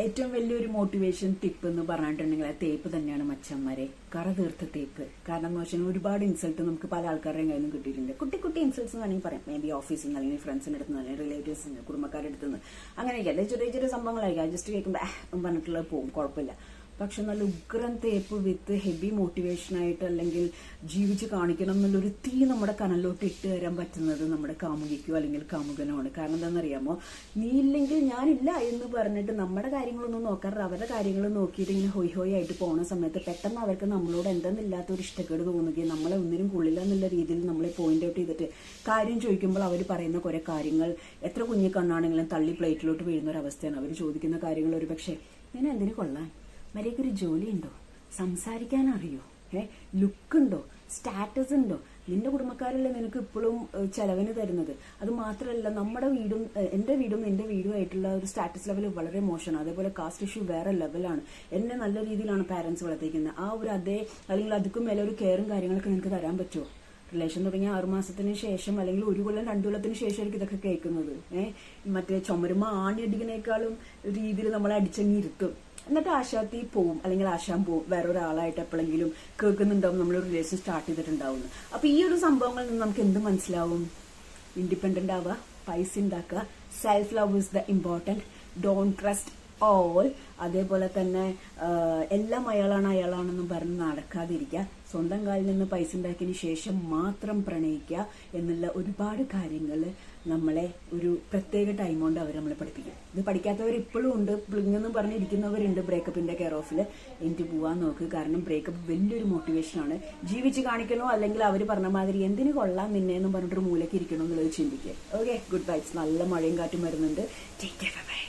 ഏറ്റവും വലിയൊരു motivation tip എന്ന് പറഞ്ഞിട്ടുണ്ടെങ്കിൽ ആ തേപ്പ് തന്നെയാണ് മച്ചന്മാരെ. കറ തീർത്ത തേപ്പ് കാരണം എന്ന് വെച്ചാൽ ഒരുപാട് ഇൻസൾട്ട് നമുക്ക് പല ആൾക്കാരുടെയും കയ്യിൽ നിന്ന് കിട്ടിയിട്ടുണ്ട്. കുട്ടി കുട്ടി ഇൻസൾട്ട്സ് വേണമെങ്കിൽ പറയാം. മേ ബി ഓഫീസിൽ നിന്ന് അല്ലെങ്കിൽ ഫ്രണ്ട്സിന്റെ അടുത്ത് നിന്ന് അല്ലെങ്കിൽ റിലേറ്റീവ്സിൽ നിന്ന് കുടുംബക്കാരുടെ അടുത്ത് നിന്ന്. അങ്ങനെയൊക്കെ അല്ലെങ്കിൽ ചെറിയ ചെറിയ സംഭവങ്ങളായിരിക്കും. ജസ്റ്റ് കേൾക്കുമ്പോൾ പറഞ്ഞിട്ടുള്ളത് പോകും കുഴപ്പമില്ല. പക്ഷെ നല്ല ഉഗ്രൻ തേപ്പ് വിത്ത് ഹെവി മോട്ടിവേഷൻ ആയിട്ട് അല്ലെങ്കിൽ ജീവിച്ച് കാണിക്കണം എന്നുള്ളൊരു തീ നമ്മുടെ കനലിലോട്ട് ഇട്ട് തരാൻ പറ്റുന്നത് നമ്മുടെ കാമുകിക്കോ അല്ലെങ്കിൽ കാമുകനോ ആണ് കാരണം എന്താണെന്നറിയാമോ? നീ ഇല്ലെങ്കിൽ ഞാനില്ല എന്ന് പറഞ്ഞിട്ട് നമ്മുടെ കാര്യങ്ങളൊന്നും നോക്കാറ് അവരുടെ കാര്യങ്ങൾ നോക്കിയിട്ട് ഇങ്ങനെ ഹൊയ് ഹൊയ് ആയിട്ട് പോകുന്ന സമയത്ത് പെട്ടെന്ന് അവർക്ക് നമ്മളോട് എന്തെന്നില്ലാത്ത ഒരു ഇഷ്ടക്കേട് തോന്നുകയും നമ്മളെ ഒന്നിനും കൊള്ളില്ല എന്നുള്ള രീതിയിൽ നമ്മളെ പോയിന്റ് ഔട്ട് ചെയ്തിട്ട് കാര്യം ചോദിക്കുമ്പോൾ അവർ പറയുന്ന കുറെ കാര്യങ്ങൾ എത്ര കുഞ്ഞു കണ്ണാണെങ്കിലും തള്ളി പ്ലേറ്റിലോട്ട് വീഴുന്ന ഒരു അവസ്ഥയാണ്. അവർ ചോദിക്കുന്ന കാര്യങ്ങൾ ഒരു പക്ഷേ ഞാൻ എന്തിനു കൊള്ളാൻ? മര്യാദക്കൊരു ജോലിയുണ്ടോ? സംസാരിക്കാൻ അറിയോ ഏ? ലുക്കുണ്ടോ? സ്റ്റാറ്റസ് ഉണ്ടോ നിന്റെ കുടുംബക്കാരല്ലേ നിനക്ക് ഇപ്പോഴും ചെലവിന് തരുന്നത്? അത് മാത്രമല്ല നമ്മുടെ വീടും എന്റെ വീടും നിന്റെ വീടും ആയിട്ടുള്ള ഒരു സ്റ്റാറ്റസ് ലെവൽ വളരെ മോശമാണ്. അതേപോലെ കാസ്റ്റ് ഇഷ്യൂ വേറെ ലെവലാണ്. എന്നെ നല്ല രീതിയിലാണ് പാരന്റ്സ് വളർത്തിക്കുന്നത്. ആ ഒരു അതേ അല്ലെങ്കിൽ അതുക്കും മേലെ ഒരു കെയറും കാര്യങ്ങളൊക്കെ നിനക്ക് തരാൻ പറ്റുമോ? റിലേഷൻ തുടങ്ങിയ ആറു മാസത്തിന് ശേഷം അല്ലെങ്കിൽ ഒരു കൊല്ലം രണ്ടു കൊല്ലത്തിന് ശേഷമായിരിക്കും ഇതൊക്കെ കേൾക്കുന്നത്. ഏഹ് മറ്റേ ചുമരുമ ആണി അടിക്കുന്നേക്കാളും രീതിയിൽ നമ്മളെ അടിച്ചങ്ങിരുത്തും എന്നിട്ട് ആശാത്തി പോവും അല്ലെങ്കിൽ ആശാൻ പോവും. വേറെ ഒരാളായിട്ട് എപ്പോഴെങ്കിലും കേൾക്കുന്നുണ്ടാവും നമ്മൾ റിലേഷൻ സ്റ്റാർട്ട് ചെയ്തിട്ടുണ്ടാവും അപ്പൊ ഈ ഒരു സംഭവങ്ങളിൽ നിന്ന് നമുക്ക് എന്ത് മനസ്സിലാവും? ഇൻഡിപെൻഡന്റ് ആവുക പൈസ ഉണ്ടാക്കുക. Self love is the important don't trust all അതേപോലെ തന്നെ എല്ലാം അയാളാണ് അയാളാണെന്നും പറഞ്ഞ് നടക്കാതിരിക്കുക. സ്വന്തം കാലിൽ നിന്ന് പൈസ ഉണ്ടാക്കിയതിന് ശേഷം മാത്രം പ്രണയിക്കുക എന്നുള്ള ഒരുപാട് കാര്യങ്ങൾ നമ്മളെ ഒരു പ്രത്യേക ടൈം കൊണ്ട് അവർ നമ്മളെ പഠിപ്പിക്കും. ഇത് പഠിക്കാത്തവർ ഇപ്പോഴും ഉണ്ട്. പ്ലിങ്ങെന്ന് പറഞ്ഞിരിക്കുന്നവരുണ്ട് ബ്രേക്കപ്പിന്റെ കെയർ ഓഫിൽ എനിക്ക് പോവാൻ നോക്ക്. കാരണം ബ്രേക്കപ്പ് വലിയൊരു മോട്ടിവേഷനാണ് ജീവിച്ച് കാണിക്കണോ? അല്ലെങ്കിൽ അവർ പറഞ്ഞ മാതിരി എന്തിനു കൊള്ളാം നിന്നെ എന്ന് പറഞ്ഞിട്ടൊരു മൂലക്ക് ഇരിക്കണോ എന്നുള്ളത് ചിന്തിക്കുക. ഓക്കെ ഗുഡ് ബൈസ് നല്ല മഴയും കാറ്റും വരുന്നുണ്ട്. Take care bye